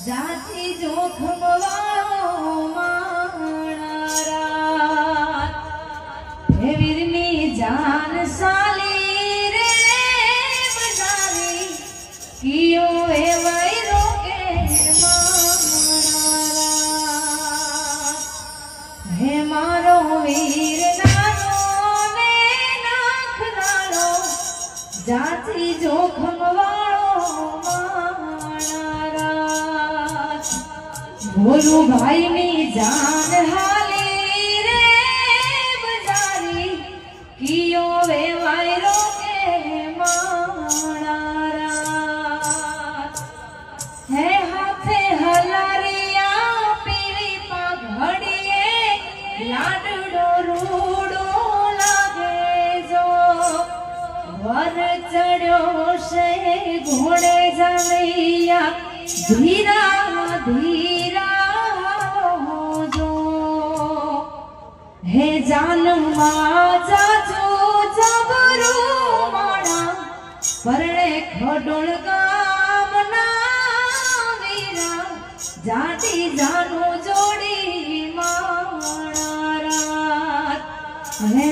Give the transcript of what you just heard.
જાતિ જોખમ હે વીરની જાન સાલી રે બજારી, કિયો હે વૈ રોકે હે મારો વીર નાનો ને નાખ નાનો જાતિ જોખમ વાળો મા ભોલું ભાઈની, જાન હાલી રે બજારી, કિયો વેવાય રોકે માણારા? હે હાથે હલારિયા પીરી પાઘડીએ, લાડડો રૂડો લાગે જો. વર ચડ્યો છે, ઘોડે જમૈયા ધીરા ધીરા હે જાનમાં જાજો જબરું માણા પરણે ખડોળ ગામના વીરા જાતિ જાનું જોડી માણા હે